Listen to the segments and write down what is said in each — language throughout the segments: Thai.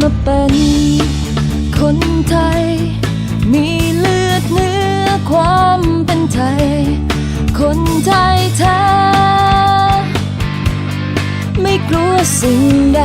มาเป็นคนไทย มีเลือดเนื้อความเป็นไทย คนไทยแท้ ไม่กลัวสิ่งใด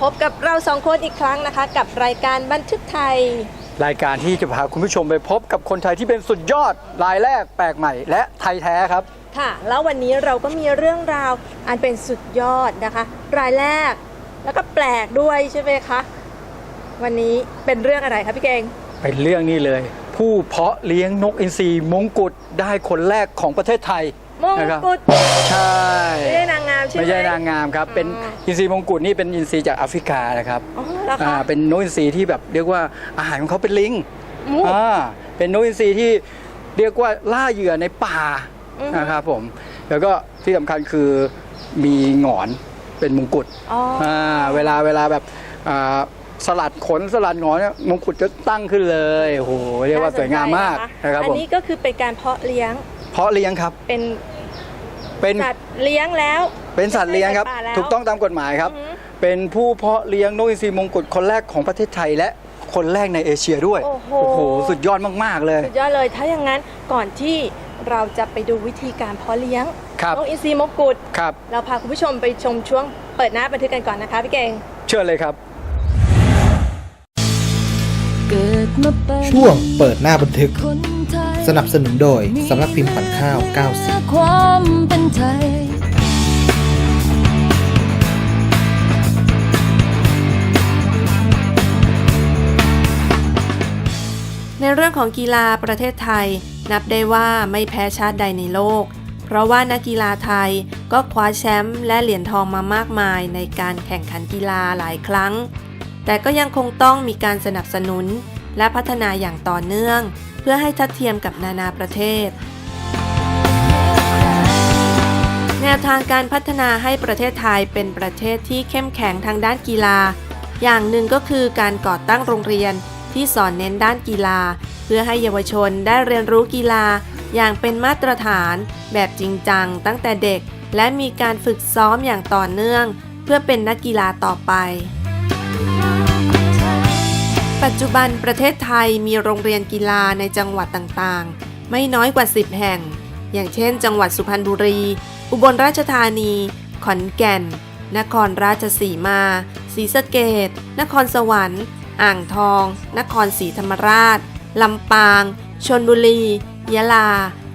พบกับเราสองคนอีกครั้งนะคะ กับรายการบันทึกไทย รายการที่จะพาคุณผู้ชมไปพบกับคนไทยที่เป็นสุดยอดรายแรกแปลกใหม่ และไทยแท้ครับ ค่ะ แล้ววันนี้เราก็มีเรื่องราวอันเป็นสุดยอดนะคะ รายแรก แล้วก็แปลกด้วยใช่ไหมคะวันนี้เป็นเรื่องอะไรคะพี่เก่งเป็นเรื่องนี้เลย ผู้เพาะเลี้ยงนกอินทรีมงกุฎได้คนแรกของประเทศไทย มงนะครับกุฎใช่ไม่ได้นางงามใช่ไหม ไม่ใช่นางงามครับ เป็นอ๋ออินทรีมงกุฎนี่เป็นอินทรีจากแอฟริกานะครับอ๋อแล้วอ่าคะเป็นนกอินทรีที่แบบเรียกว่าอาหารของเขาเป็นลิงอืมอ่าเป็นนกอินทรีที่เรียกว่าล่าเหยื่อในป่าอือฮึ นะครับผม แล้วก็ที่สำคัญคือมีหงอนเป็นมงกุฎ อ๋ออ อ่าเวลาเวลาแบบอ่าสลัดขนสลัดหงอนเนี่ยมงกุฎจะตั้งขึ้นเลยโอ้โหเรียกว่าสวยงามมากน่สนใจนะครับอัผมนี้ก็คือเป็นการเพาะเลี้ยง เพาะเลี้ยงครับ เป็นเป็นสัตว์เลี้ยงแล้วเป็นสัตว์เลี้ยงครับไม่ใช่สัตว์ป่าแล้ว ถูกต้องตามกฎหมายครับ อือฮึเป็นผู้เพาะเลี้ยงนกอินทรีมงกุฎคนแรกของประเทศไทยและคนแรกในเอเชียด้วยโอ้โหโห สุดยอดมาก ๆ เลย สุดยอดเลย ถ้าอย่างนั้นก่อนที่เราจะไปดูวิธีการเพาะเลี้ยงครับ นกอินทรีมงกุฎครับ เราพาคุณผู้ชมไปชมช่วงเปิดหน้าบันทึกกันก่อนนะคะพี่เก่ง เชิญเลยครับเกิดมาเป็นช่วงเปิดหน้าบันทึก คนไทย สนับสนุนโดยสำนักพิมพ์ขวัญข้าว 90 ความเป็นไทย ในเรื่องของกีฬาประเทศไทย นับได้ว่าไม่แพ้ชาติใดในโลก เพราะว่านักกีฬาไทยก็คว้าแชมป์และเหรียญทองมามากมายในการแข่งขันกีฬาหลายครั้ง แต่ก็ยังคงต้องมีการสนับสนุนและพัฒนาอย่างต่อเนื่อง เพื่อให้ทัดเทียมกับนานาประเทศ แนวทางการพัฒนาให้ประเทศไทยเป็นประเทศที่เข้มแข็งทางด้านกีฬา อย่างหนึ่งก็คือการก่อตั้งโรงเรียนที่สอนเน้นด้านกีฬา เพื่อให้เยาวชนได้เรียนรู้กีฬา อย่างเป็นมาตรฐาน แบบจริงจังตั้งแต่เด็ก และมีการฝึกซ้อมอย่างต่อเนื่อง เพื่อเป็นนักกีฬาต่อไป ปัจจุบันประเทศไทยมีโรงเรียนกีฬาในจังหวัดต่างๆ ไม่น้อยกว่า 10 แห่ง อย่างเช่น จังหวัดสุพรรณบุรี อุบลราชธานี ขอนแก่น นครราชสีมา ศรีสะเกดนครสวรรค์ อ่างทอง นครศรีธรรมราช ลำปาง ชนบุรี ยะลา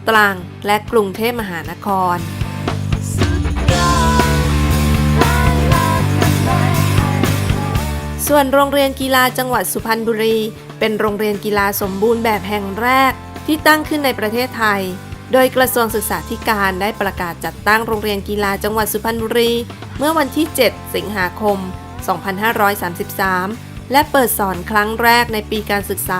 ตรัง และกรุงเทพมหานคร ส่วนโรงเรียนกีฬาจังหวัดสุพรรณบุรี เป็นโรงเรียนกีฬาสมบูรณ์แบบแห่งแรก ที่ตั้งขึ้นในประเทศไทย โดยกระทรวงศึกษาธิการได้ประกาศจัดตั้งโรงเรียนกีฬาจังหวัดสุพรรณบุรี เมื่อวันที่ 7 สิงหาคม 2533 และเปิดสอนครั้งแรกในปีการศึกษา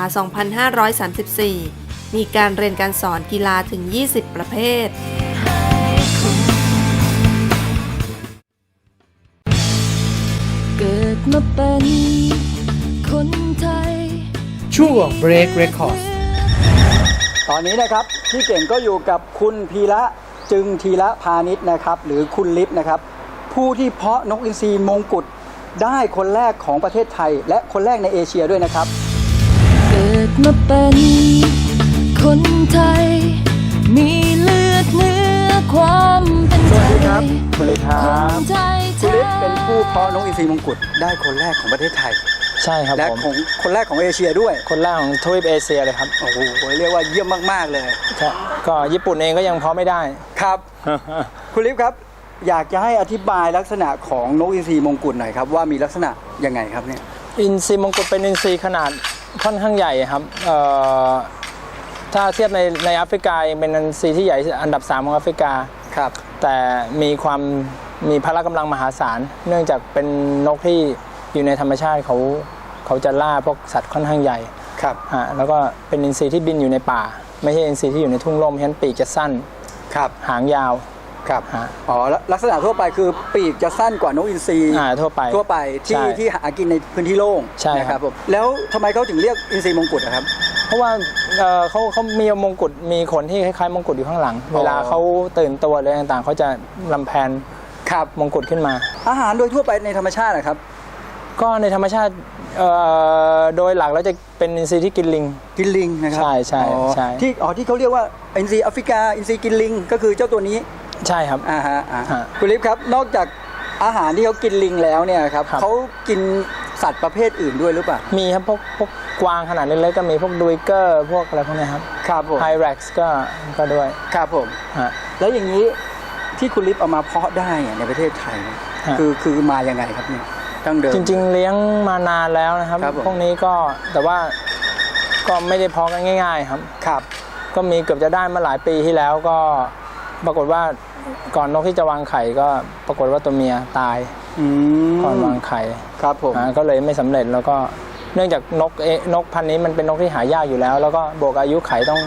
2534 มีการเรียนการสอนกีฬาถึง 20 ประเภท มาเป็นคนไทย ช่วง Break Records ตอนนี้นะครับพี่เก่งก็อยู่กับคุณพีระจึงทีละพาณิชย์นะครับ หรือคุณลิฟนะครับ ผู้ที่เพาะนกอินทรีมงกุฎได้คนแรกของประเทศไทย และคนแรกในเอเชียด้วยนะครับ เกิดมาเป็นคนไทย มีเลือดเนื้อความเป็นสไทวัสดีครับยคุณลิฟครัคบนไทย คุณแท้ลิฟเป็นผู้เพาะนกอินทรีมงกุฎได้คนแรกของประเทศไทย ใช่ครับและผมของคนแรกของเอเชียด้วยคนแรกของทวีปเอเชียเลยครับโอ้โหเรียกว่าเยี่ยมมากๆเลยใช่ก็ญี่ปุ่นเองก็ยังเพาะไม่ได้ ครับ คุณลิฟครับ อยากจะให้อธิบายลักษณะของนกอินทรีมงกุฎหน่อยครับว่ามีลักษณะยังไงครับเนี่ยอินทรีมงกุฎเป็นอินทรีขนาดค่อนข้างใหญ่ครับเอ่อถ้าเทียบในในแอฟริกายังเป็นอินทรีที่ใหญ่อันดับ 3 ของแอฟริกาครับแต่มีความ มีพละกำลังมหาศาล เนื่องจากเป็นนกที่อยู่ในธรรมชาติเขาเขาจะล่าพวกสัตว์ค่อนข้างใหญ่ครับฮะแล้วก็เป็นอินทรีที่บินอยู่ในป่า ไม่ใช่อินทรีที่อยู่ในทุ่งร่มเพราะฉะนั้นปีกจะสั้นครับหางยาวครับฮะอ๋อแล้วลักษณะทั่วไปคือปีกจะสั้นกว่านกอินทรีอ่าทั่วไปทั่วไปที่ใช่ที่หากินในพื้นที่โล่งใช่ครับนะครับผมแล้วทำไมเขาถึงเรียกอินทรีมงกุฎอะครับ เพราะว่าเอ่อเขาเขามีมงกุฎมีขนที่คล้ายๆมงกุฎอยู่ข้างหลังอ๋อเวลาเขาตื่นตัวอะไรต่างๆเขาจะลำแพน ครับมงกุฎขึ้นมา อาหารโดยทั่วไปในธรรมชาตินะครับ ก็ในธรรมชาติเอ่อโดยหลักแล้วจะเป็นอินทรีย์ที่กินลิง กินลิงนะครับใช่ใช่อ๋อใช่ ที่อ๋อที่เขาเรียกว่าอินทรีแอฟริกาอินทรีกินลิง ก็คือเจ้าตัวนี้ใช่ครับ อ่าฮะอ่าฮะคุณลิฟครับนอกจากอาหารที่เขากินลิงแล้วเนี่ยครับครับ เขากินสัตว์ประเภทอื่นด้วยหรือเปล่ามีครับพวกพวกกวางขนาดเล็กๆก็มีพวกดูเกอร์พวกอะไรพวกเนี้ยครับครับผมไฮแร็กซ์ก็ก็ด้วยครับผม ฮะแล้วอย่างนี้ ที่คุณลิฟเอามาเพาะได้เนี่ยในประเทศไทยเนี่ยฮะคือคือมายังไงครับเนี่ยตั้งเดิมจริง ๆ เลี้ยงมานานแล้วนะครับครับผมพวกนี้ก็แต่ว่าก็ไม่ได้เพาะกันง่าย ๆ ครับครับ ก็มีเกือบจะได้มาหลายปีที่แล้วก็ปรากฏว่าก่อนนกที่จะวางไข่ก็ปรากฏว่าตัวเมียตายอืมก่อนวางไข่ครับผมอ่าก็เลยไม่สำเร็จแล้วก็เนื่องจากนกเอนกพันธุ์นี้มันเป็นนกที่หายากอยู่แล้ว แล้วก็บวกอายุไขต้อง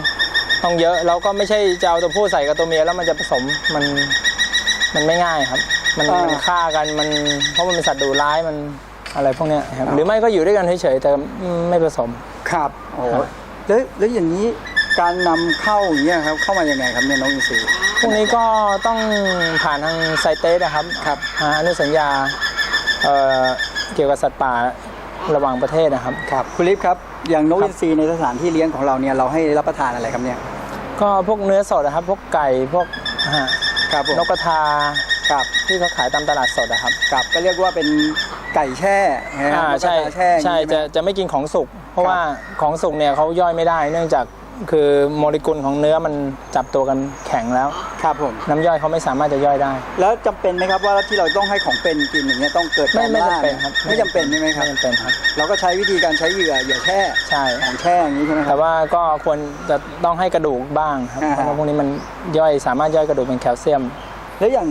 ต้องเยอะแล้วก็ไม่ใช่จะเอาตัวผู้ใส่กับตัวเมียแล้วมันจะผสมมันมันไม่ง่ายครับ มันมันฆ่ากันมันเพราะมันเป็นสัตว์ดุร้ายมันอะไรพวกเนี้ยครับหรือไม่ก็อยู่ด้วยกันเฉยๆแต่ไม่ผสม ครับโอ้ครับ แล้วแล้วอย่างนี้การนำเข้าอย่างเงี้ยครับเข้ามายังไงครับเนี่ยน้องอินทรีพวกนี้ก็ต้องผ่านทางไซเตสนะครับครับ หาอนุสัญญาเอ่อเกี่ยวกับสัตว์ป่าระหว่างประเทศนะครับ ครับคุณลิฟครับ อย่างนกครับอินทรีในสถานที่เลี้ยงของเราเนี่ยเราให้รับประทานอะไรครับเนี่ย ก็พวกเนื้อสดนะครับ พวกไก่พวกฮะครับผมนกกระทาครับที่เขาขายตามตลาดสดนะครับครับก็เรียกว่าเป็นไก่แช่นะครัอ่าบนกกระใช่ทาแช่อย่างใช่นี้ไหมจะจะไม่กินของสุก เพราะครับว่าของสุกเนี่ยเขาย่อยไม่ได้เนื่องจาก คือโมเลกุลของเนื้อมันจับตัวกันแข็งแล้ว ครับผม น้ำย่อยเขาไม่สามารถจะย่อยได้ แล้วจำเป็นไหมครับว่าที่เราต้องให้ของเป็นกินอย่างเงี้ยต้องเกิดไม่การไม่ล่าจำเป็นครับไม่จำเป็นใช่ไหมครับ ไม่จำเป็นครับ เราก็ใช้วิธีการใช้เหยื่อเหยื่อแช่ใช่ ของแช่อย่างนี้ใช่ไหมคแต่รับ ว่าก็ควรจะต้องให้กระดูกบ้างครับอ่าเพราะว่าพวกนี้มันย่อยสามารถย่อยกระดูกเป็นแคลเซียม แล้วอย่าง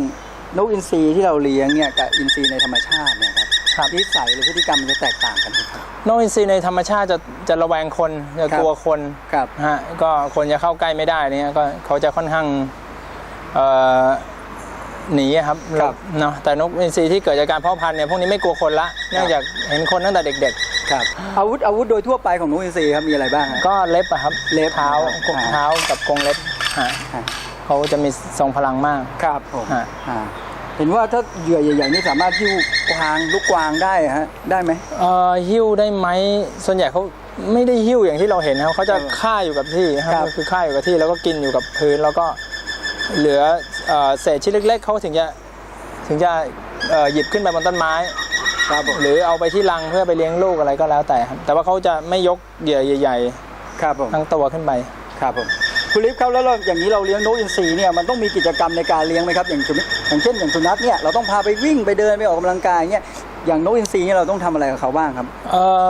นกอินทรีที่เราเลี้ยงเนี่ยกับอินทรีในธรรมชาติเนี่ยครับครับ นิสัยหรือพฤติกรรมมันจะแตกต่างกันไหมครับ นกอินทรีในธรรมชาติจะจะระแวงคนจะครับกลัวคนครับฮะก็คนจะเข้าใกล้ไม่ได้เนี่ยก็เขาจะค่อนข้างเอ่อหนีอะครับเราเนาะแต่นกอินทรีที่เกิดจากการเพาะพันธุ์เนี่ยพวกนี้ไม่กลัวคนละเนื่องจากเห็นคนตั้งแต่เด็กครับอาวุธอาวุธโดยทั่วไปของนกอินทรีครับมีอะไรบ้างฮะๆก็เล็บอะครับเล็บเท้าอ่าเท้ากับกรงเล็บฮะอ่าเขาจะมีทรงพลังมากครับผมฮะอ่า เห็นว่าถ้าเหยื่อใหญ่ๆนี่สามารถหิ้วกวางลูกกวางได้ฮะได้ไหม เอ่อหิ้วได้ไหมส่วนใหญ่เขาไม่ได้หิ้วอย่างที่เราเห็นนะครับเขาจะเออฆ่าอยู่กับที่คครัรับบ ก็คือฆ่าอยู่กับที่แล้วก็กินอยู่กับพื้นแล้วก็เหลือเอ่อเศษชิ้นเล็ก ๆเขาถึงจะถึงจะเอ่อหยิบขึ้นไปบนต้นไม้ ครับผมหรือเอาไปที่รังเพื่อไปเลี้ยงลูกอะไรก็แล้วแต่ครับแต่ว่าเขาจะไม่ยกเหยื่อใหญ่ ครับผมๆ ทั้งตัวขึ้นไป ครับผม คุณลิฟครับแล้วเราอย่างนี้เราเลี้ยงนกอินทรีเนี่ยมันต้องมีกิจกรรมในการเลี้ยงไหมครับอย่างสุนัขอย่างเช่นอย่างสุนัขเนี่ยเราต้องพาไปวิ่งไปเดินไปออกกำลังกายเนี่ยอย่างนกอินทรีเนี่ยเราต้องทำอะไรกับเขาบ้างครับเอ่อ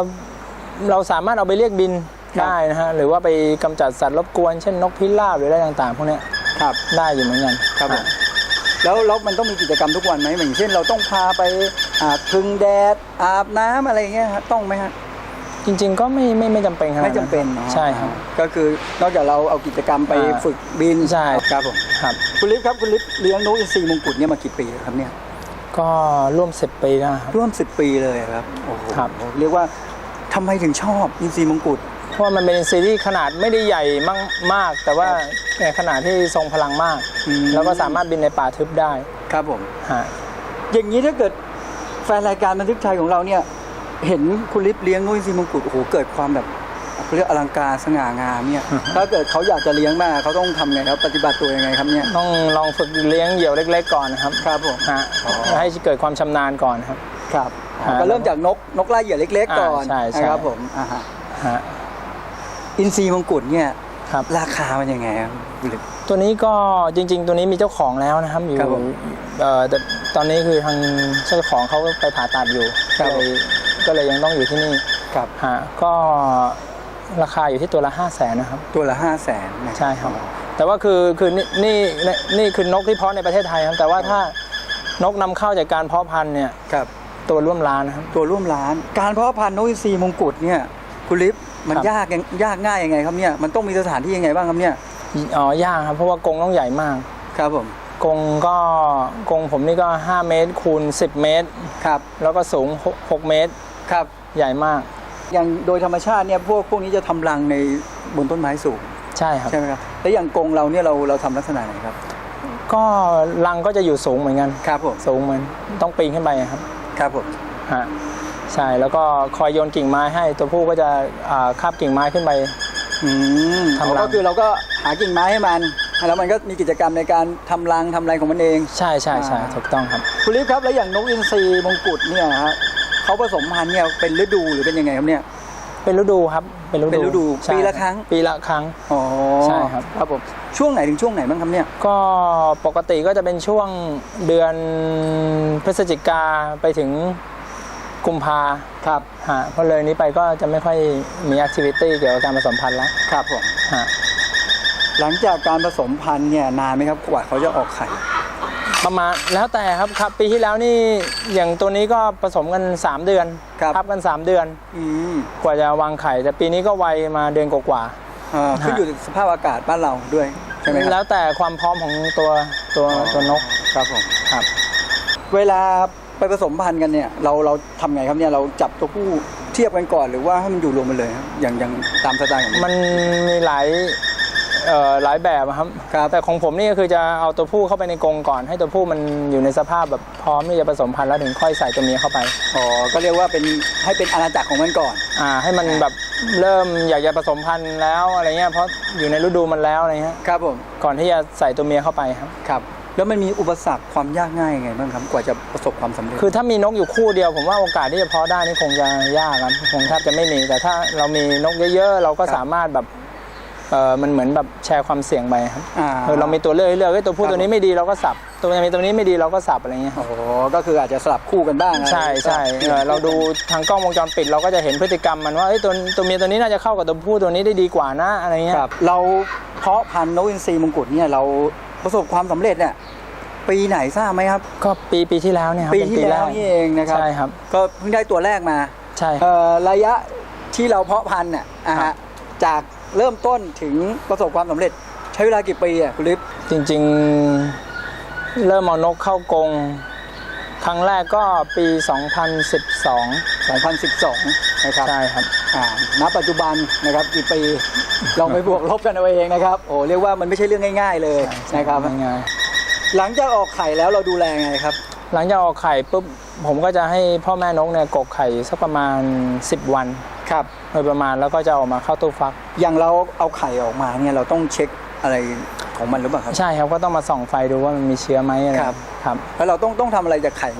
เราสามารถเอาไปเรียกบินครับได้นะฮะหรือว่าไปกำจัดสัตว์รบกวนเช่นนกพิราบหรืออะไรต่างๆพวกเนี้ยครับได้อยู่เหมือนกันครับผมแล้วแล้วมันต้องมีกิจกรรมทุกวันไหมอย่างเช่น เราต้องพาไปอาบพึ่งแดดอาบน้ำอะไรอย่างเงี้ยครับต้องไหมฮะ จริง ๆ ก็ไม่ไม่ไม่จำเป็นขนาดไม่นั้นจำเป็นเนาะใช่ครับก็คือนอกจากเราเอากิจกรรมไปอ่า ฝึกบินใช่ครับผมครับ คุณลิฟครับคุณลิฟเลี้ยงนกอินทรีมงกุฎเนี่ยมากี่ปีแล้วครับเนี่ย ก็ร่วมสิบปีแล้วครับ ร่วม 10 ปีเลยครับโอ้โหครับ เรียกว่าทำไมถึงชอบอินทรีมงกุฎ เพราะว่ามันเป็นซีรีส์ขนาดไม่ได้ใหญ่มากมาก แต่ว่าในขนาดที่ทรงพลังมาก อืม แล้วก็สามารถบินในป่าทึบได้ครับผม ฮะอย่างนี้ถ้าเกิดแฟนรายการบันทึกไทยของเราเนี่ย เห็นคุณลิฟเลี้ยงนกอินทรีมงกุฎโอ้โหเกิดความแบบเขาเรียกอลังการสง่างามเนี่ย ถ้าเกิดเขาอยากจะเลี้ยงมากเขาต้องทำไงครับ ปฏิบัติตัวยังไงครับเนี่ย ต้องลองฝึกเลี้ยงเหยี่ยวเล็ก ๆ ก่อนนะครับ ครับผมฮะอ๋อให้เกิดความชำนาญก่อนครับ ครับอ่าก็เริ่มจากนกนกไล่เหยื่อเล็ก ๆ ก่อนอ่าใช่ใช่นะครับผมอ่าฮะฮะอินทรีมงกุฎเนี่ยครับราคามันยังไงครับคุณลิฟตัวนี้ก็จริง ๆ ตัวนี้มีเจ้าของแล้วนะครับอยู่ครับผมเอ่อแต่ตอนนี้คือทางเจ้าของเขาไปผ่าตัดอยู่ครัก็บเลย ก็เลยยังต้องอยู่ที่นี่ครับฮะก็ราคาอยู่ที่ตัวละ5 0 0แสนนะครับ ตัวละห้าแสนใช่ครับ แต่ว่าคือคือนี่นี่นี่นี่คือนกที่เพาะในประเทศไทยครับ แต่ว่าถ้านกนำเข้าจากการเพาะพันธุ์เนี่ยครับตัวร่วมล้านนะครับตัวร่วมล้าน การเพาะพันธุ์นกอินทรีมงกุฎเนี่ยคุณลิฟมันครับยากยังยากง่ายยังไงครับเนี่ยมันต้องมีสถานที่ยังไงบ้างครับเนี่ยอ๋อยากครับเพราะว่ากรงต้องใหญ่มากครับผมกรงก็กรงผมนี่ก็ 5 เมตรคูณ10 เมตรครับแล้วก็สูง6 6เมตร ครับ ใหญ่มาก อย่างโดยธรรมชาติเนี่ยพวกพวกนี้จะทำรังในบนต้นไม้สูงใช่ครับ ใช่ไหมครับ แล้วอย่างกรงเราเนี่ยเราเราทำลักษณะไหนครับ ก็รังก็จะอยู่สูงเหมือนกัน ครับผม สูงเหมือนต้องปีนขึ้นไปครับครับผม ฮะใช่แล้วก็คอยโยนกิ่งไม้ให้ตัวผู้ก็จะอ่าคาบกิ่งไม้ขึ้นไป อืมทำรัง ก็คือเราก็หากิ่งไม้ให้มัน แล้วมันก็มีกิจกรรมในการทำรังทำอะไรของมันเอง ใช่ใช่ใช่อ่า ถูกต้องครับ คุณลิฟครับแล้วอย่างนกอินทรีมงกุฎเนี่ยฮะ เขาผสมพันธุ์เนี่ยเป็นฤดูหรือเป็นยังไงครับเนี่ย เป็นฤดูครับ เป็นฤดูเป็นฤดูใช่ปีละครั้ง ปีละครั้งอ๋อใช่ครับครับผมช่วงไหนถึงช่วงไหนบ้างครับเนี่ย ก็ปกติก็จะเป็นช่วงเดือนพฤศจิกาไปถึงกุมภาครับฮะเพราะเลยนี้ไปก็จะไม่ค่อยมีแอคทิวิตี้เกี่ยวกับการผสมพันธุ์แล้วครับผมฮะหลังจากการผสมพันธุ์เนี่ยนานไหมครับกว่าเขาจะออกไข่ ประมาณแล้วแต่ครับครับ ปีที่แล้วนี่อย่างตัวนี้ก็ผสมกัน 3 เดือนครับทับกัน 3 เดือน อืมกว่าจะวางไข่ แต่ปีนี้ก็ไวมาเดือนกว่าอ่าขึ้นอยู่กับสภาพอากาศบ้านเราด้วยใช่ไหมคแล้รับวแต่ความพร้อมของตัวตัวตัวนกครับผมครับ เวลาไปผสมพันธุ์กันเนี่ยเราเราทำไงครับเนี่ยเราจับตัวผู้เทียบกันก่อนหรือว่าให้มันอยู่รวมกันเลยครับอย่างอย่างตามสไตล์ของมันมีหลายเอ่อ หลายแบบอะครับ ครับ แต่ของผมนี่ก็คือจะเอาตัวผู้เข้าไปในกรงก่อน ให้ตัวผู้มันอยู่ในสภาพแบบพร้อมที่จะผสมพันธุ์แล้วถึงค่อยใส่ตัวเมียเข้าไป อ๋อก็เรียกว่าเป็นให้เป็นอาณาจักรของมันก่อน อ่า ให้มันแบบเริ่มอยากจะผสมพันธุ์แล้วอะไรเงี้ยเพราะอยู่ในฤดูมันแล้วอะไรเงี้ยครับผมก่อนที่จะใส่ตัวเมียเข้าไปครับ ครับ แล้วมันมีอุปสรรคความยากง่ายยังไงบ้างครับกว่าจะประสบความสำเร็จคือถ้ามีนกอยู่คู่เดียวผมว่าโอกาสที่จะเพาะได้นี่คงจะยากครับคงแทบจะไม่มี แต่ถ้าเรามีนกเยอะๆ เราก็ครับสามารถแบบ เออมันเหมือนแบบแชร์ความเสี่ยงไปครับอ่าเออเรามีตัวเลือกให้เลือกเอ้ยตัวผู้ครับตัวนี้ไม่ดีเราก็สับ ตัวนี้ตัวนี้ไม่ดีเราก็สับอะไรเงี้ยโอ้โหก็คืออาจจะสลับคู่กันบ้างอะไรใช่ใช่เออเราดูทางกล้องวงจรปิดเราก็จะเห็นพฤติกรรมมันว่าเอ้ยตัวตัวเมียตัวนี้น่าจะเข้ากับตัวผู้ตัวนี้ได้ดีกว่านะอะไรเงี้ยครับเราเพาะพันธุ์นกอินทรีมงกุฎเนี่ยเราประสบความสำเร็จเนี่ยปีไหนทราบไหมครับ ก็ปีปีที่แล้วเนี่ยครับปีเป็นที่แล้วกนี่เองนะครับใช่ครับก็เพิ่งได้ตัวแรกมาใช่ครับเอ่อระยะที่เราเพาะพันธุ์น่ะอะครัฮะบจาก เริ่มต้นถึงประสบความสำเร็จ ใช้เวลากี่ปีอะคุณลิฟจริง ๆ เริ่มเอานกเข้ากรงครั้งแรกก็ปี 2012 2012 นะครับใช่ครับอ่าณปัจจุบันนะครับกี่ปีลองไปบวกลบกันเอาเองนะครับ โอ้เรียกว่ามันไม่ใช่เรื่องง่าย ๆ เลยนะครับง่ายหลังจากออกไข่แล้วเราดูแลไงครับๆ หลังจากออกไข่ปุ๊บผมก็จะให้พ่อแม่นกเนี่ยกกไข่สักประมาณ 10 วันครับโดยประมาณแล้วก็จะออกมาเข้าตู้ฟัก อย่างเราเอาไข่ออกมาเนี่ยเราต้องเช็คอะไรของมันหรือเปล่าครับใช่ครับก็ต้องมาส่องไฟดูว่ามันมีเชื้อไหมอะไรครับครับแล้วเราต้องต้องทำอะไรจากไข่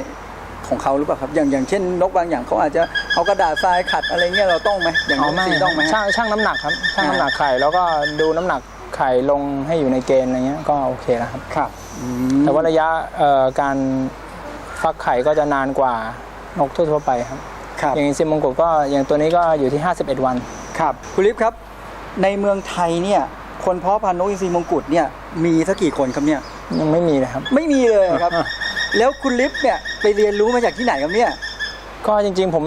ของเขาหรือเปล่าครับอย่างอย่างเช่นนกบางอย่างเขาอาจจะเอากระดาษทรายขัดอะไรเงี้ยเราต้องไหมอย่างนอ๋อกไม่สีต้องไหมฮะช่างช่างน้ำหนักครับช่างอ่าน้ำหนักไข่แล้วก็ดูน้ำหนักไข่ลงให้อยู่ในเกณฑ์อะไรเงี้ยก็โอเคแล้วครับครับอืมแต่ว่าระยะเอ่อการ ฟักไข่ก็จะนานกว่านกทั่วๆไปครับ ครับ อย่างซิมมงกุฎก็อย่างตัวนี้ก็อยู่ที่ 51 วัน ครับคุณลิฟครับ ในเมืองไทยเนี่ย คนเพาะพันธุ์นกอินทรีมงกุฎเนี่ยมีสักกี่คนครับเนี่ย ยังไม่มีเลยครับ ไม่มีเลยครับ แล้วคุณลิฟเนี่ยไปเรียนรู้มาจากที่ไหนครับเนี่ย ก็จริงๆผม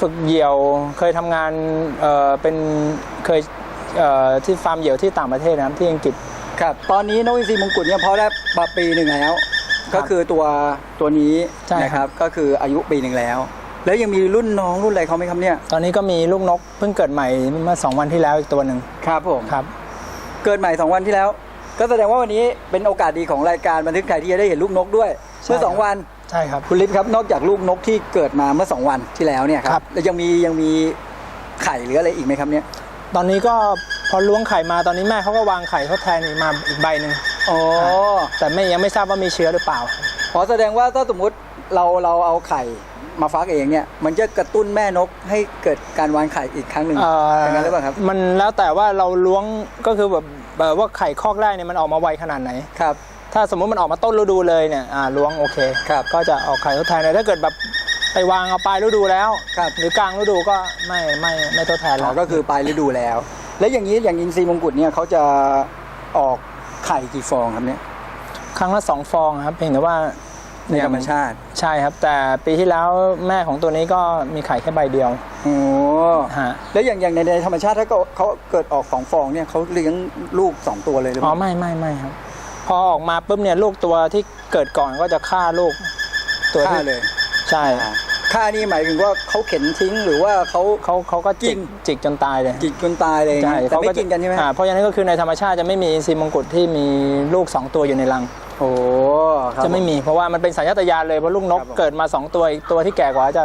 ฝึกเหยี่ยวเคยทำงานเอ่อเป็นเคยเอ่อที่ฟาร์มเหยี่ยวที่ต่างประเทศนะครับที่อังกฤษ ครับ ตอนนี้นกอินทรีมงกุฎเนี่ยเพาะได้มาปีหนึ่งแล้ว ก็คือตัวตัวนี้ใช่นะคครัรับบก็คืออายุปีหนึ่งแล้ว แล้วยังมีรุ่นน้องรุ่นอะไรเขาไหมครับเนี่ยตอนนี้ก็มีลูกนกเพิ่งเกิดใหม่เมื่อ 2 วันที่แล้วอีกตัวหนึ่งครับผม ครับ เกิดใหม่ 2 วันที่แล้ว ก็แสดงว่าวันนี้เป็นโอกาสดีของรายการบันทึกไข่ที่จะได้เห็นลูกนกด้วยใช่เมื่อ ครับ 2 วันใช่ครับ คุณลิฟครับนอกจากลูกนกที่เกิดมาเมื่อ 2 วันที่แล้วเนี่ยคครัรับบ แล้วยังมียังมีไข่หรืออะไรอีกไหมครับเนี่ยตอนนี้ก็พอล้วงไข่มาตอนนี้แม่เขาก็วางไข่ทดแทนอีกมาอีกใบหนึ่ง อ๋อแต่ไม่ยังไม่ทราบว่ามีเชื้อหรือเปล่าอ๋อแสดงว่าถ้าสมมุติเราเราเอาไข่มาฟักเองเนี่ยมันจะกระตุ้นแม่นกให้เกิดการวางไข่อีกครั้งหนึ่งเอ่ออย่างนั้นหรือเปล่าครับ มันแล้วแต่ว่าเราล้วงก็คือแบบแบบว่าไข่คอกแรกเนี่ยมันออกมาไวขนาดไหนครับ ถ้าสมมุติมันออกมาต้นฤดูเลยเนี่ยอ่าล้วงโอเคครับก็จะออกไข่ทดแทนเลยถ้าเกิดแบบไปวางเอาปลายฤดูแล้วครับหรือกลางฤดูก็ไม่ไม่ไม่ทดแทนอ๋แล้อวก็คือปลายฤดูแล้ว แล้วอย่างนี้อย่างอินทรีมงกุฎเนี่ยเขาจะออก ไข่กี่ฟองครับเนี่ยครั้งละสองฟองครับเพียงแต่ว่าในธรรมชาติ ใช่ครับ แต่ปีที่แล้วแม่ของตัวนี้ก็มีไข่แค่ใบเดียวโอ้ฮะแล้วอย่างอย่างในในธรรมชาติถ้าเขาเขาเกิดออกสองฟองเนี่ยเขาเลี้ยงลูกสองตัวเลยหรือเปอ๋อล่าไม่ไม่ไม่ครับ พอออกมาปุ๊บเนี่ยลูกตัวที่เกิดก่อนก็จะฆ่าลูกตัวฆ่าที่เลย ใช่ ฆ่านี่หมายถึงว่าเขาเข็นทิ้งหรือว่าเขาเขาเขาก็จิกิกนจิกจนตายเลยจิกจนตายเลยใช่แต่ไม่กินกันใช่ไหมอ่าเพราะฉะนั้นก็คือในธรรมชาติจะไม่มีอินทรีมงกุฎที่มีลูก 2 ตัวอยู่ในรังโอ้ครับจะไม่มีเพราะว่ามันเป็นสัญชาตญาณเลยเพราะลูกนกครับผมเกิดมา 2 ตัวอีกตัวที่แก่กว่าจะ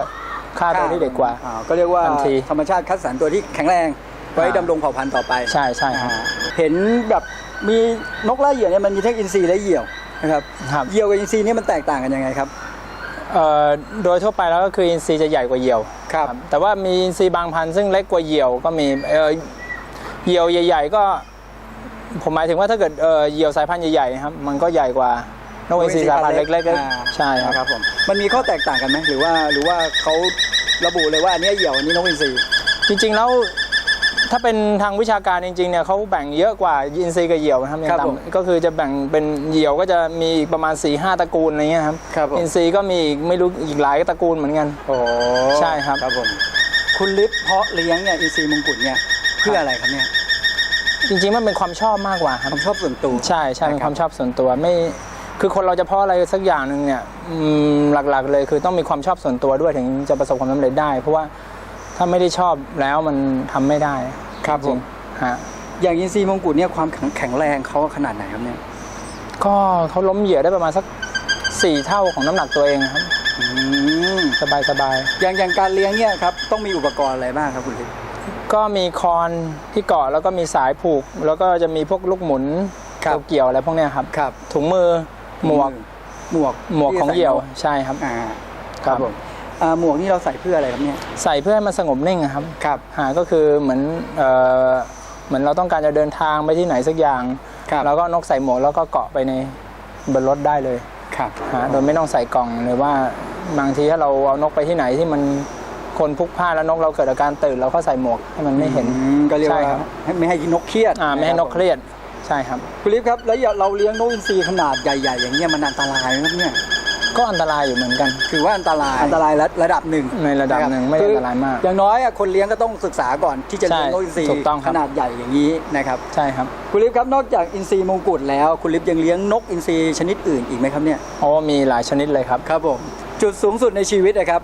ฆ่าตัวที่เด็กกว่าอ่ก็เรียกว่าทันทีธรรมชาติคัดสรรตัวที่แข็งแรงไว้อ่าดำรงเผ่าพันธุ์ต่อไป ใช่ใช่ครับอ่าเห็นแบบมีนกล่าเหยี่ยวเนี่ยมันมีทั้งอินทรีและเหยี่ยวนะครับครับเหยี่ยวกับอินทรีนี่มันแตกต่างกันยังไงครับเอ่อ โดยทั่วไปแล้วก็คืออินทรีจะใหญ่กว่าเหยี่ยวครับ แต่ว่ามีอินทรีบางพันธุ์ซึ่งเล็กกว่าเหยี่ยวก็มีเอ่อเหยี่ยวใหญ่ ๆ ก็ ผมหมายถึงว่าถ้าเกิดเอ่อเหยี่ยวสายพันธุ์ใหญ่ๆนะครับมันก็ใหญ่กว่านกอินทรีสายพันธุ์เล็กอ่าๆใช่ครับนะครับผมมันมีข้อแตกต่างกันไหมหรือว่าหรือว่าเขาระบุเลยว่าอันเนี้ยเหยี่ยวอันนี้นกอินทรีจริงๆแล้ว ถ้าเป็นทางวิชาการจริงๆเนี่ยเขาแบ่งเยอะกว่าอินทรีกับเหยี่ยวนะครับอย่างต่ำก็คือจะแบ่งเป็นเหยี่ยวก็จะมีอีกประมาณ4ี่ห้าตระกูลอะไรเงี้ยครับครับผม อินทรีก็มีอีกไม่รู้อีกหลายตระกูลเหมือนกัน โอ้ใช่ครับ ครับผม คุณลิฟเพาะเลี้ยงเนี่ยอินทรีมงกุฎเนี่ยเพื่ออะไรครับเนี่ยจริงๆมันเป็นความชอบมากกว่าครับความชอบส่วนตัว ใช่ใช่เป็นนะครับ ความชอบส่วนตัวไม่คือคนเราจะเพาะอะไรสักอย่างหนึ่งเนี่ยอืมหลักๆเลยคือต้องมีความชอบส่วนตัวด้วยถึงจะประสบความสำเร็จได้ เพราะว่า ถ้าไม่ได้ชอบแล้วมันทำไม่ได้ครับจผริมงฮะอย่างอินทรีมงกุฎเนี่ยความแข็งแข็งแรงเขาขนาดไหนครับเนี่ยก็เขาล้มเหยื่อได้ประมาณสักสี่เท่าของน้ำหนักตัวเองครับอืมสบายสบายอย่างอย่างการเลี้ยงเนี่ยครับต้องมีอุปกรณ์อะไรบ้างครับคุณลิฟก็มีคอนที่เกาะแล้วก็มีสายผูก แล้วก็จะมีพวกลูกหมุนครับเกี่ยวๆอะไรพวกเนี้ยครับครับ ถุงมือหมวกหมวกหมวกของเหยี่ยวใช่ครับอ่าครับผม อ่าหมวกนี่เราใส่เพื่ออะไรครับเนี่ย ใส่เพื่อให้มันสงบนิ่งอะครับครับหาก็คือเหมือนเอ่อเหมือนเราต้องการจะเดินทางไปที่ไหนสักอย่างครับ แล้วก็นกใส่หมวกแล้วก็เกาะไปในบนรถได้เลยครับหาโดยไม่ต้องใส่กล่องหรือว่าบางทีถ้าเราเอานกไปที่ไหนที่มันคนพลุกพล่านแล้วนกเราเกิดอาการตื่นเราก็ใส่หมวกให้มันไม่เห็นอืมก็เรียกใช่ว่าครับให้ไม่ให้นกเครียดอ่าไม่ให้นกเครียดใช่ครับ คุณลิฟครับแล้วอย่างเราเลี้ยงนกอินทรีขนาดใหญ่ ๆ อย่างเงี้ยมันอันตรายไหมครับเนี่ย ก็อันตรายอยู่เหมือนกัน ถือว่าอันตรายอันตรายระระดับหนึ่งในระดับหนึ่งไม่คือันตรายมาก อย่างน้อยอะคนเลี้ยงก็ต้องศึกษาก่อนที่จะเลี้ยงใช่นกอินทรีถูกต้องครับ ขนาดใหญ่อย่างนี้นะครับใช่ครับคุณลิฟครับนอกจากอินทรีมงกุฎแล้วคุณลิฟยังเลี้ยงนกอินทรีชนิดอื่นอีกไหมครับเนี่ยเพราะว่ามีหลายชนิดเลยครับ ครับผมจุดสูงสุดในชีวิตนะครับ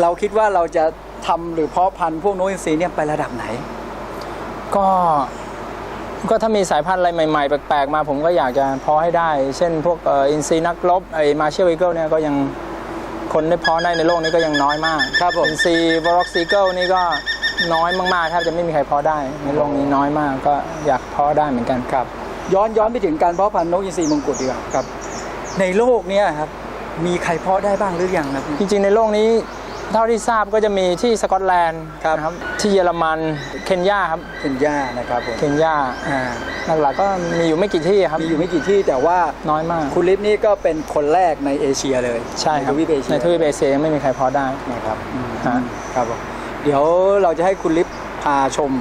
เราคิดว่าเราจะทำหรือเพาะพันธุ์พวกนกอินทรีเนี่ยไประดับไหน ก็ ก็ถ้ามีสายพันธุ์อะไรใหม่ๆ แปลกๆ มาผมก็อยากจะเพาะให้ได้ เช่นพวกเอ่อินซีนักรบไอ้มาเชลวิเกิลเนี่ยก็ยังคนได้เพาะได้ในโลกนี้ก็ยังน้อยมากครับผมอินซีวอร็อกซีเกิลนี่ก็น้อยมากๆแทบจะไม่มีใครเพาะได้ ในโลกนี้น้อยมากก็อยากเพาะได้เหมือนกันครับ ย้อนย้อนไปถึงการเพาะพันธุ์นกอินทรีมงกุฎดีกว่าครับ ในโลกเนี้ยครับมีใครเพาะได้บ้างหรือยังครับจริงๆในโลกนี้ เท่าที่ทราบก็จะมีที่สกอตแลนด์ครับนะครับที่เยอรมันเคนยาครับเคนยานะครับผมเคนยาอ่าหลักๆก็มีอยู่ไม่กี่ที่ครับมีอยู่ไม่กี่ที่แต่ว่าน้อยมาก คุณลิฟนี่ก็เป็นคนแรกในเอเชียเลยใช่ครับนทวีปเอเชียในทวีปเอเชียยังไม่มีใครเพาะได้นะครับอืมฮะครับผมเดี๋ยวเราจะให้คุณลิฟพาชม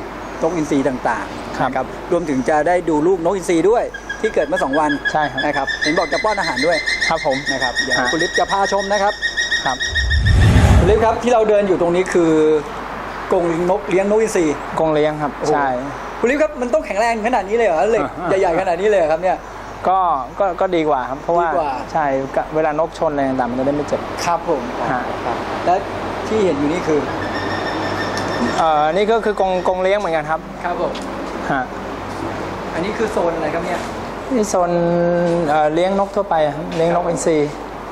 นกอินทรีต่างๆครับนะครับรวมถึงจะได้ดูลูกนกอินทรีด้วยที่เกิดเมื่อสองวันใช่ครับนะครับเห็นบอกจะป้อนอาหารด้วยครับผมนะครับเดี๋ยวฮะคุณลิฟจะพาชมนะครับครับคุณ ลิฟครับที่เราเดินอยู่ตรงนี้คือกรงนกเลี้ยงนกอินทรีกรงเลี้ยงครับโอ้โหใช่คุณลิฟครับมันต้องแข็งแรงขนาดนี้เลยเหรอเหล็กอ่าใหญ่ๆขนาดนี้เลยเหรอครับเนี่ยก็ก็ก็ดีกว่าครับเพราะว่าดีกว่าใช่ก็เวลานกชนอะไรต่างๆมันจะได้ไม่เจ็บครับผมฮะครับและที่เห็นอยู่นี่คือเอ่อนี่ก็คือกรงกรงเลี้ยงเหมือนกันครับ ครับผมฮะอันนี้คือโซนอะไรครับเนี่ยนี่โซนเอ่อเลี้ยงนกทั่วไปครับเลี้ยงนกอินทรี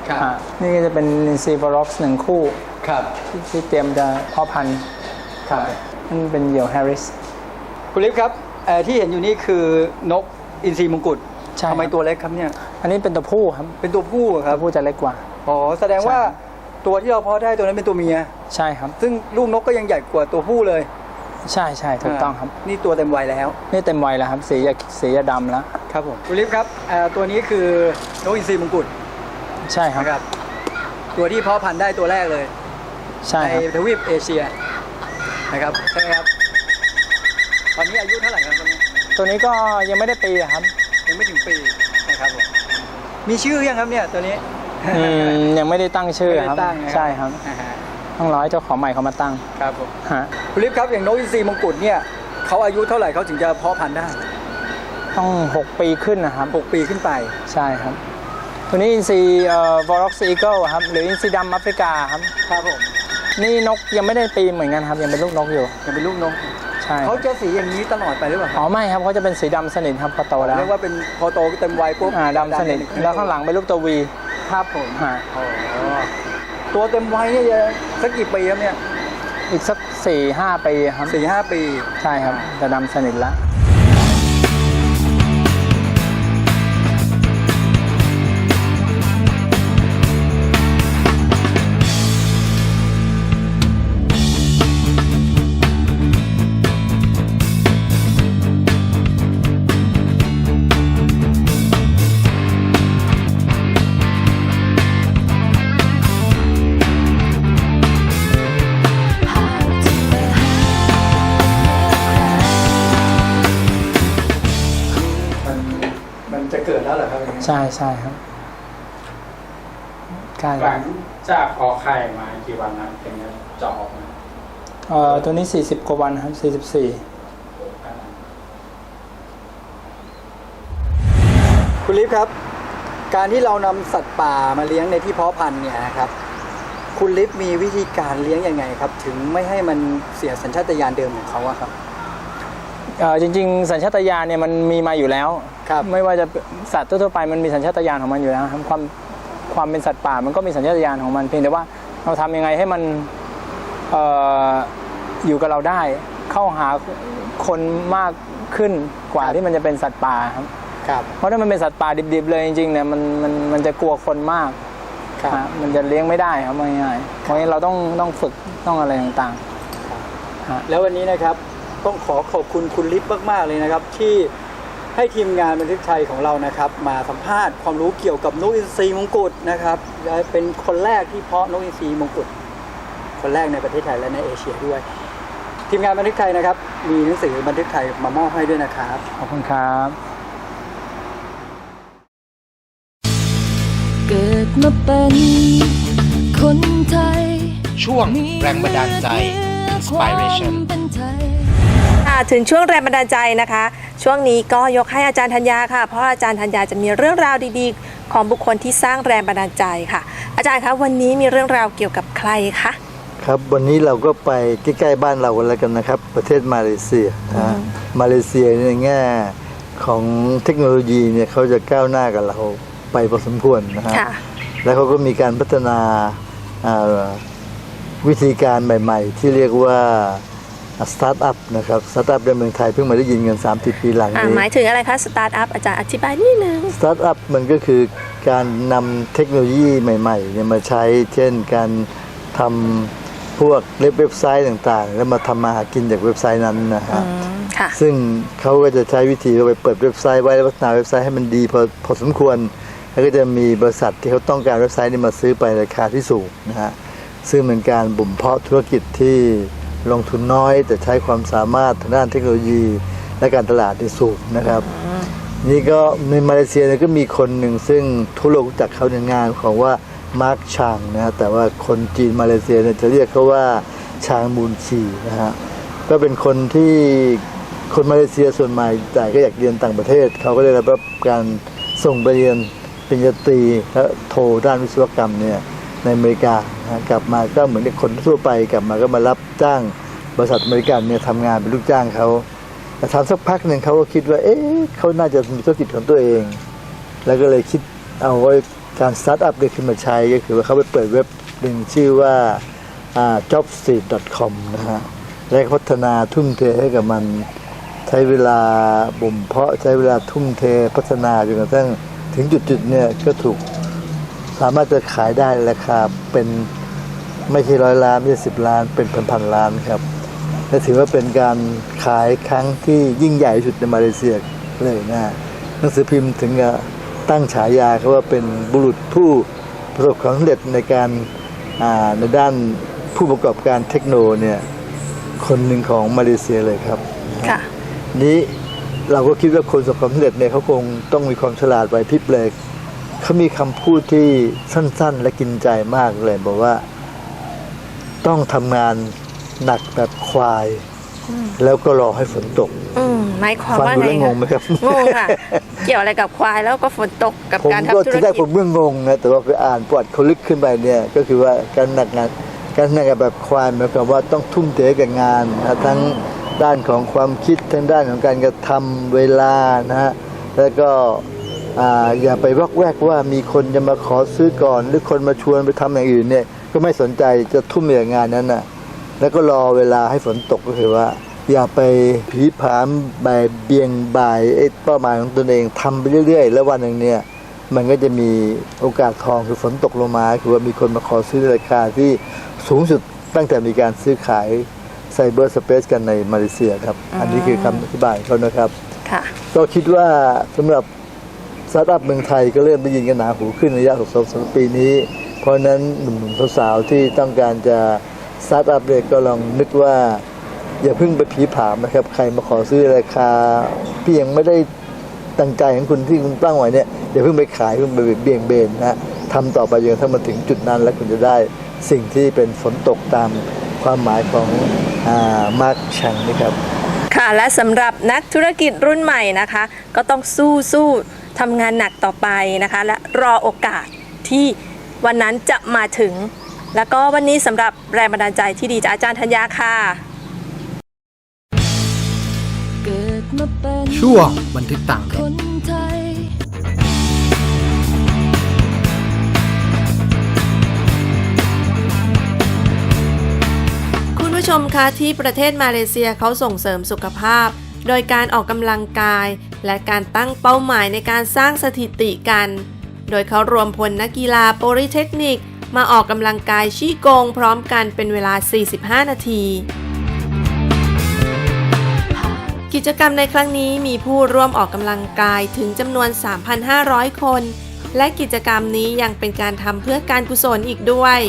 ครับฮะนี่ก็จะเป็นอินทรีบล็อกหนึ่งคู่ ครับที่ที่เตรียมจะเพ่อพันธุ์ครับนั่นเป็นเหยี่ยวแฮร์ริสคุณลิฟครับเอ่อที่เห็นอยู่นี่คือนกอินทรีมงกุฎใช่ทำไมครับตัวเล็กครับเนี่ย อันนี้เป็นตัวผู้ครับเป็นตัวผู้เหรอคตัรัวบผู้จะเล็กกว่า อ๋อ แสดงว่าใช่ ตัวที่เราเพาะได้ตัวนั้นเป็นตัวเมีย ใช่ครับ ซึ่งลูกนกก็ยังใหญ่กว่าตัวผู้เลยใช่ใช่ถูกต้องครับนี่ตัวเต็มวัยแล้ว นี่เต็มวัยแล้วครับ สีจะสีจะดำแล้ว ครับผมคุณลิฟครับเอ่อตัวนี้คือนกอินทรีมงกุฎใช่ครับ นะครับ ตัวที่เพาะพันธุ์ได้ตัวแรกเลย ใช่ในครับทวีปเอเชียนะครับใช่ไหมครับตอนนี้อายุเท่าไหร่ครับตอนนี้ตัวนี้ก็ยังไม่ได้ปีอะครับยังไม่ถึงปีนะครับผมมีชื่อยังครับเนี่ยตัวนี้ อืมยังไม่ได้ตั้งชื่อไม่คได้รับตั้งนะใช่ครับ อ่าฮะต้องรอให้เจ้าของใหม่เขามาตั้งครับผมฮะคุณลิฟครับอย่างนกอินทรีมงกุฎเนี่ยเขาอายุเท่าไหร่เขาถึงจะเพาะพันธุ์ได้ต้อง 6 ปีขึ้นนะครับ6ปีขึ้นไป ใช่ครับ ตัวนี้อินซีเอ่อวอล็อกซีเกิลครับ หรืออินซีดำแอฟริกาครับ ครับผม นี่นกยังไม่ได้ปีเหมือนกันครับ ยังเป็นลูกนกอยู่ยังเป็นลูกนกใช่เขาจะสีอย่างนี้ตลอดไปหรือเปล่าคอ๋รัอบไม่ครับเขาจะเป็นสีดำสนิทครับพอโตแล้วเรียกว่าเป็นพอโตเต็มวัยปุ๊บอ่าดำสนิทแล้วข้างหลังเป็นลูกตัววีครับผมฮะอ๋อตัวเต็มวัยเนี่ยจะสักกี่ปีครับเนี่ยอีกสักสี่ห้าปีครับสี่ห้าปี ใช่ครับจะดำสนิทแล้ว ใช่ใช่ครับใกล้หแล้วลังจากออกไข่มากี่วันนะถึงจะจะออกมาเอ่อตัวนี้40กว่าวันครับ44คุณลิฟครับ การที่เรานำสัตว์ป่ามาเลี้ยงในที่เพาะพันธุ์เนี่ยนะครับ คุณลิฟมีวิธีการเลี้ยงยังไงครับ ถึงไม่ให้มันเสียสัญชาตญาณเดิมของเขาอะครับเอ่อ จริง ๆ สัญชาตญาณเนี่ยมันมีมาอยู่แล้วครับไม่ว่าจะสัตว์ทั่วๆไปมันมีสัญชาตญาณของมันอยู่แล้วครับความความเป็นสัตว์ป่ามันก็มีสัญชาตญาณของมันเพียงแต่ว่าเราทำยังไงให้มันเอ่ออยู่กับเราได้ เข้าหาคนมากขึ้นกว่าที่มันจะเป็นสัตว์ป่าครับครับเพราะถ้ามันเป็นสัตว์ป่าดิบๆเลยจริงๆเนี่ยมันมันมันจะกลัวคนมากครับฮะมันจะเลี้ยงไม่ได้ครับง่ายๆเพราะงั้นเราต้องต้องฝึกต้องอะไรต่างๆแล้ววันนี้นะครับ ต้องขอขอบคุณคุณลิฟมาก ๆ เลยนะครับ ที่ให้ทีมงานบันทึกไทยของเรานะครับ มาสัมภาษณ์ความรู้เกี่ยวกับนกอินทรีมงกุฎนะครับและเป็นคนแรกที่เพาะนกอินทรีมงกุฎคนแรกในประเทศไทยและในเอเชียด้วย ทีมงานบันทึกไทยนะครับ มีหนังสือบันทึกไทยมามอบให้ด้วยนะครับขอบคุณครับ เกิดมาเป็นคนไทย ช่วงแรงบันดาลใจ Inspiration เป็นไทยค่ะ ถึงช่วงแรงบันดาลใจนะคะ ช่วงนี้ก็ยกให้อาจารย์ธัญญาค่ะ เพราะอาจารย์ธัญญาจะมีเรื่องราวดีๆ ของบุคคลที่สร้างแรงบันดาลใจค่ะ อาจารย์คะวันนี้มีเรื่องราวเกี่ยวกับใครคะครับวันนี้เราก็ไปใกล้ๆบ้านเรากันแล้วกันนะครับ ประเทศมาเลเซียนะฮะมาเลเซียในแง่ของเทคโนโลยีเนี่ยเขาจะก้าวหน้ากับเราไปพอสมควรนะฮะค่ะแล้วเขาก็มีการพัฒนาอ่าวิธีการใหม่ ๆ ที่เรียกว่า สตาร์ทอัพนะครับสตาร์ทอัพในเมืองไทยเพิ่งมาได้ยินกัน 30 ปีหลังอ่านี้หมายถึงอะไรคะสตาร์ทอัพอาจารย์อธิบายนิดนึงสตาร์ทอัพมันก็คือการนำเทคโนโลยีใหม่ๆเนี่ยมาใช้ เช่นการทำพวกเว็บไซต์ต่างๆ แล้วมาทำมาหากินจากเว็บไซต์นั้นนะฮะค่ะซึ่งเขาก็จะใช้วิธีไปเปิดเว็บไซต์ไว้แล้วพัฒนาเว็บไซต์ให้มันดีพอพอสมควร แล้วก็จะมีบริษัทที่เขาต้องการเว็บไซต์นี้มาซื้อไปราคาที่สูงนะฮะซึ่งเป็นการบ่มเพาะธุรกิจที่ ลงทุนน้อย แต่ใช้ความสามารถทางด้านเทคโนโลยีและการตลาดที่สูงนะครับ นี่ก็ในมาเลเซียเนี่ยก็มีคนหนึ่งซึ่งทั่วโลกรู้จักเขาในงานของว่ามาร์คชางนะฮะแต่ว่าคนจีนมาเลเซียเนี่ยจะเรียกเขาว่าชางมูนชีนะฮะก็เป็นคนที่คนมาเลเซียส่วนใหญ่แต่ก็อยากเรียนต่างประเทศ เขาก็ได้รับการส่งไปเรียนปริญญาตรีและโทด้านวิศวกรรมเนี่ย ในอเมริกานะฮะกลับมาก็เหมือนกับคนทั่วไปกลับมาก็มารับจ้างบริษัทอเมริกันเนี่ยทำงานเป็นลูกจ้างเขาแต่ทำสักพักหนึ่งเขาก็คิดว่า เอ๊ะเขาน่าจะมีธุรกิจของตัวเอง แล้วก็เลยคิดเอาไว้การสตาร์ทอัพเนี่ยขึ้นมาใช้ก็คือว่าเขาไปเปิดเว็บหนึ่งชื่อว่าอ่า jobstreet.com นะฮะและพัฒนาทุ่มเทให้กับมันใช้เวลาบ่มเพาะใช้เวลาทุ่มเทพัฒนาจนกระทั่งถึงจุดๆเนี่ยก็ถูก สามารถจะขายได้ราคาเป็นไม่ใช่ร้อยล้านไม่ใช่สิบล้าน เป็นพันๆล้านครับและถือว่าเป็นการขายครั้งที่ยิ่งใหญ่ที่สุดในมาเลเซียเลยนะฮะหนังสือพิมพ์ถึงกับตั้งฉายาเขาว่าเป็นบุรุษผู้ประสบความสำเร็จในการอ่าในด้านผู้ประกอบการเทคโนเนี่ยคนหนึ่งของมาเลเซียเลยครับค่ะนี้เราก็คิดว่าคนประสบความสำเร็จเนี่ยเขาคงต้องมีความฉลาดไหวพริบเลย เขามีคำพูดที่สั้น ๆ และกินใจมากเลย บอกว่า ต้องทำงานหนักแบบควาย แล้วก็รอให้ฝนตกอืมหมายความฟังว่าดูไงแล้วงคะงไหมครับงงค่ะ เกี่ยวอะไรกับควายแล้วก็ฝนตกกับผมการก็ทำธุรที่แรกกิผจมเมื่องงนะแต่ว่าไปอ่านประวัติเขาลึกขึ้นไปเนี่ย ก็คือว่าการหนักงานการหนักงานแบบควายหมายความว่าต้องทุ่มเทกับงานนะทั้งด้านของความคิดทั้งด้านของการกระทำเวลานะฮะแล้วก็ อ่าอย่าไปวอกแวกว่ามีคนจะมาขอซื้อก่อน หรือคนมาชวนไปทำอย่างอื่นเนี่ย ก็ไม่สนใจจะทุ่มเทกับงานนั้นน่ะ แล้วก็รอเวลาให้ฝนตกก็คือว่า อย่าไปผีผามบ่ายเบียงบ่ายไอ้เป้าหมายของตนเองทำไปเรื่อย ๆ แล้ววันหนึ่งเนี่ย มันก็จะมีโอกาสทองคือฝนตกลงมา คือว่ามีคนมาขอซื้อในราคาที่สูงสุดตั้งแต่มีการซื้อขายไซเบอร์สเปซกันในมาเลเซียครับ อันนี้คือคำอธิบายเขานะครับค่ะก็คิดว่าสำหรับส ตาร์ทอัพเมืองไทยก็เริ่มได้ยินกันหนาหูขึ้นในระยะสองสปีนี้ เพราะนั้นหนุ่มๆสาวๆที่ต้องการจะสตาร์ทอัพเลยก็ลองนึกว่า อย่าเพิ่งไปผีผามนะครับ ใครมาขอซื้อราคาที่ยังไม่ได้ตั้งใจของคุณที่คุณตั้งไว้เนี่ยอย่าเพิ่งไปขายเพิ่งไปเบี่ยงเบนนะฮะทำต่อไปจนกระทั่งมาถึงจุดนั้นแล้วคุณจะได้สิ่งที่เป็นฝนตกตามความหมายของมาร์คชังนะครับค่ะและสำหรับนักธุรกิจรุ่นใหม่นะคะ ก็ต้องสู้สู้ ทำงานหนักต่อไปนะคะ และรอโอกาสที่วันนั้นจะมาถึง แล้วก็วันนี้สำหรับแรงบันดาลใจที่ดีจากอาจารย์ธัญญาค่ะเกิดมาเป็นช่วงบันทึกต่างแดคนนไทยคุณผู้ชมคะที่ประเทศมาเลเซียเขาส่งเสริมสุขภาพ โดยการออกกำลังกาย และการตั้งเป้าหมายในการสร้างสถิติกัน โดยเขารวมพลนักกีฬาโปริเทคนิค มาออกกำลังกายชี้โกงพร้อมกันเป็นเวลา 45 นาที กิจกรรมในครั้งนี้มีผู้ร่วมออกกำลังกายถึงจำนวน 3,500 คน และกิจกรรมนี้ยังเป็นการทำเพื่อการกุศลอีกด้วย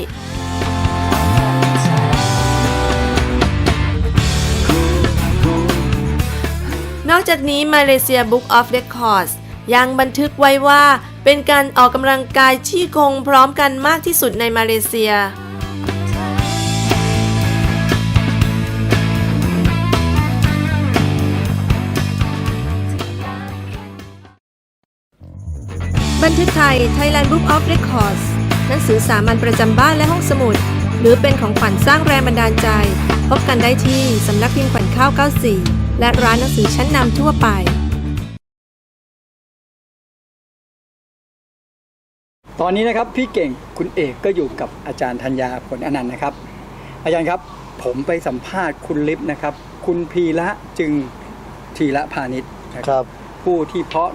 นอกจากนี้ Malaysia Book of Records ยังบันทึกไว้ว่า เป็นการออกกำลังกายชี้โคงพร้อมกันมากที่สุดในมาเลเซียบันทึกไทย Thailand Book of Records หนังสือสามัญประจำบ้านและห้องสมุด หรือเป็นของขวัญสร้างแรงบันดาลใจ พบกันได้ที่สำนักพิมพ์ขวัญข้าว 94 และร้านหนังสือชั้นนำทั่วไป ตอนนี้นะครับพี่เก่งคุณเอกก็อยู่กับอาจารย์ธัญญาผลอนันต์นะครับ อาจารย์ครับผมไปสัมภาษณ์คุณลิฟต์นะครับ คุณพีระจึงทีละพาณิชย์นะครับ ผู้ที่เพาะ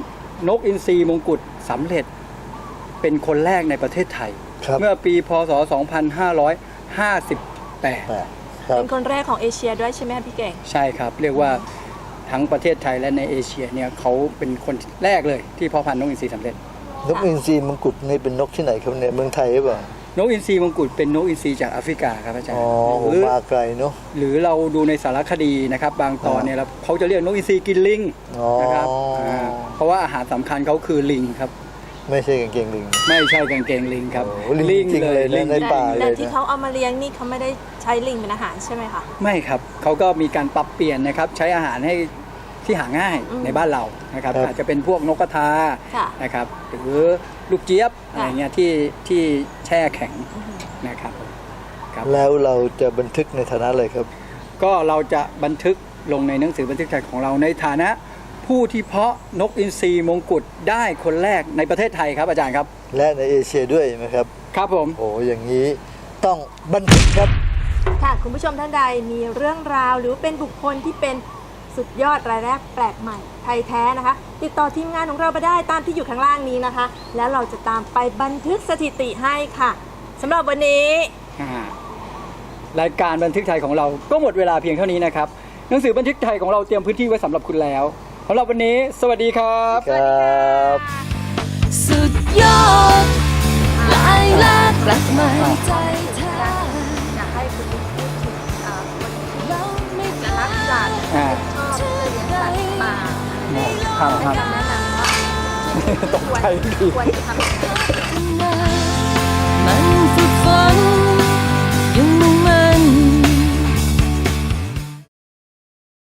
นกอินทรีมงกุฎสำเร็จเป็นคนแรกในประเทศไทยครับเมื่อปีพศ 2558แปด ครับ เป็นคนแรกของเอเชียด้วยใช่ไหมคะพี่เก่ง ใช่ครับ เรียกว่าทั้งประเทศไทยและในเอเชียเนี่ยเขาเป็นคนแรกเลยที่เพาะพันธุ์นกอินทรีสำเร็จ นกอินทรีมงกุฎนี่เป็นนกที่ไหนครับเนี่ยเมืองไทยหรือเปล่านกอินทรีมงกุฎเป็นนกอินทรีจากแอฟริกาครับอาจารย์อ๋อโหหรือมาไกลเนาะ หรือเราดูในสารคดีนะครับบางตอนเนี่ยเราเขาจะเรียกนกอินทรีกินลิงอ๋อ นะครับาเพราะว่าอาหารสำคัญเขาคือลิงครับ ไม่ใช่กางเกงลิง ไม่ใช่กางเกงลิงครับโอ้ลิงจริงเลยนะลิงในป่าแต่ที่เขาเอามาเลี้ยงนี่เขาไม่ได้ใช้ลิงเป็นอาหารใช่ไหมคะ ไม่ครับเขาก็มีการปรับเปลี่ยนนะครับ ใช้อาหารให้ที่หาง่ายอืมในบ้านเรานะครับ ครับอาจจะเป็นพวกนกกระทาค่ะนะครับ หรือลูกเจี๊ยบอะไรเงี้ยที่ที่แช่แข็งนะครับครับ แล้วเราจะบันทึกในฐานะอะไรครับ ก็เราจะบันทึกลงในหนังสือบันทึกไทยของเราในฐานะ ผู้ที่เพาะนกอินทรีมงกุฎได้คนแรกในประเทศไทยครับอาจารย์ครับ และในเอเชียด้วยไหมครับ ครับผม โอ้อย่างนี้ต้องบันทึกครับ ค่ะคุณผู้ชมท่านใดมีเรื่องราวหรือเป็นบุคคลที่เป็นสุดยอดรายแรกแปลกใหม่ไทยแท้นะคะ ติดต่อทีมงานของเราไปได้ตามที่อยู่ข้างล่างนี้นะคะ แล้วเราจะตามไปบันทึกสถิติให้ค่ะสำหรับวันนี้อ่ารายการบันทึกไทยของเราก็หมดเวลาเพียงเท่านี้นะครับหนังสือบันทึกไทยของเราเตรียมพื้นที่ไว้สำหรับคุณแล้วสำหรับวันนี้ สวัสดีครับ ครับสุดยอดลายแรกแปลกใหม่ใจแท้อยากให้คุณพูดถึงคนที่เราไม่เครักสัตว์อ่าชอบเลี้ยงสัตว์ป่าครับครับแนะนำว่าตกใจดีควรจะทำยังไงมันฝึกฝน